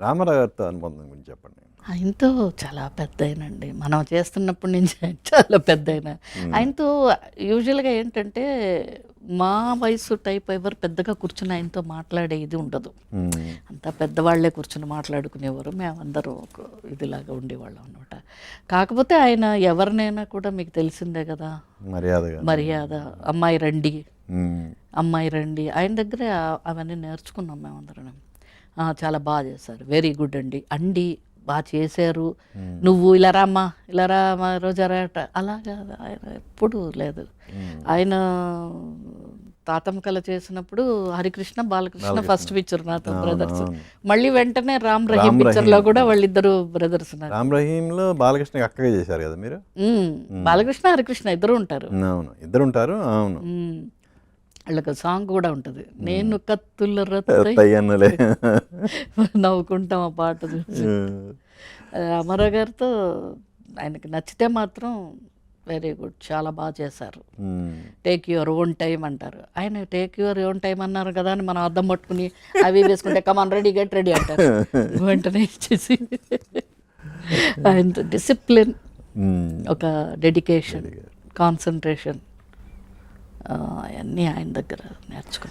రామారావు గారితో అనుబంధం గురించి చెప్పండి. ఆయనతో చాలా పెద్ద ఆయనండి మనం చేస్తున్నప్పటి నుంచి చాలా పెద్ద ఆయన ఆయనతో యూజువల్గా ఏంటంటే మా వయసు టైప్ ఎవరు పెద్దగా కూర్చుని ఆయనతో మాట్లాడే ఇది ఉండదు. అంతా పెద్దవాళ్ళే కూర్చుని మాట్లాడుకునేవారు. మేమందరం ఒక ఇదిలాగా ఉండేవాళ్ళం అనమాట కాకపోతే ఆయన ఎవరినైనా కూడా మీకు తెలిసిందే కదా? మర్యాదగా. మర్యాద. అమ్మాయి రండి. మ్మ్. అమ్మాయి రండి. ఆయన దగ్గరే అవన్నీ నేర్చుకున్నాం మేమందరం. చాలా బాగా చేశారు. వెరీ గుడ్ అండి. అండి బాగా చేశారు. నువ్వు ఇలా రామ్మా ఇలా రా మా రోజా రాట అలాగా ఆయన ఎప్పుడు లేదు. ఆయన తాతమ్మ చేసినప్పుడు హరికృష్ణ బాలకృష్ణ ఫస్ట్ పిక్చర్ నాతో బ్రదర్స్ మళ్ళీ వెంటనే రామ్ రహీం రామ్ పిక్చర్లో కూడా వాళ్ళిద్దరు బ్రదర్స్ రామ్ రహీంలో బాలకృష్ణకి అక్కగా చేశారు కదా మీరు? బాలకృష్ణ హరికృష్ణ ఇద్దరు ఉంటారు. అవును ఇద్దరు ఉంటారు అవును. వాళ్ళకి సాంగ్ కూడా ఉంటుంది. నేను కత్తుల రత్తై తయ్యన్నలే నవ్వుకుంటాం ఆ పాట చూసి. అమర గారితో ఆయనకి నచ్చితే మాత్రం వెరీ గుడ్ చాలా బాగా చేశారు. టేక్ యువర్ ఓన్ టైం అంటారు. ఆయన టేక్ యువర్ ఓన్ టైం అన్నారు కదా అని మనం అద్దం పట్టుకుని అవి వేసుకుంటే కమాన్ రెడీ గెట్ రెడీ అంటారు. వెంటనే ఇచ్చేసి. ఆయన డిసిప్లిన్. ఒక డెడికేషన్ కాన్సన్ట్రేషన్ అవన్నీ ఆయన దగ్గర నేర్చుకున్నాను